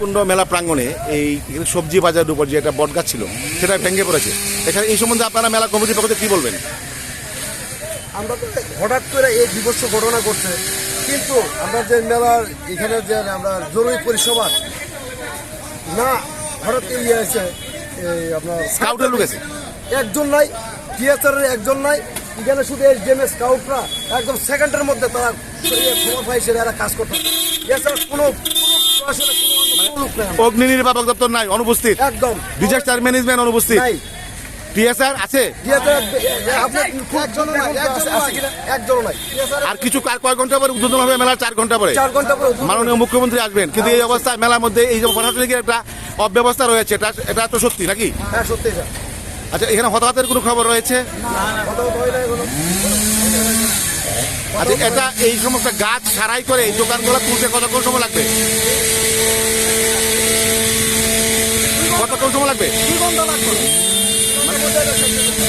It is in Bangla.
কুণ্ড মেলা প্রাঙ্গণে এই সবজি বাজারের উপর যে একটা বটগাছ ছিল সেটা ভেঙে পড়েছে এখানে এই সম্বন্ধে আপনারা মেলা কমিটির পক্ষ থেকে কি বলবেন আমরা তো হঠাৎ করে এই বিভৎস ঘটনা করছে কিন্তু আমরা যে মেলার এখানে যে আমরা জরুরি পরিষেবা না হঠাৎ করে ইয়ে আছে এই আপনার স্কাউটের লোক আছে একজন নাই টিএসআরের একজন নাই এখানে শুধু এই জেমে স্কাউটরা একদম সেকেন্ডের মধ্যে তারা ইয়ে খবর পাইছে এরা কাজ করতে এছাড়া কোনো কোনো আসলে কোনো অগ্নি নির্বাপক দপ্তর নাই অনুপস্থিত। একদম। ডিজাস্টার ম্যানেজমেন্ট অনুপস্থিত। টিএসআর আছে? আর কিছু কার কয় ঘণ্টা পরে উদ্বোধন হবে মেলা চার ঘণ্টা পরে। মাননীয় মুখ্যমন্ত্রী আসবেন কিন্তু এই অবস্থায় মেলার মধ্যে এই যে প্রশাসনিক একটা অব্যবস্থা রয়েছে এটা এটা তো সত্যি নাকি? হ্যাঁ সত্যি স্যার আচ্ছা এখানে হতাহতের কোনো খবর রয়েছে? আচ্ছা এটা এই সমস্ত গাছ সারাই করে এই দোকানগুলো তুলতে কতক্ষণ সময় লাগবে কতক্ষণ সময় লাগবে। দুই ঘণ্টা লাগবে।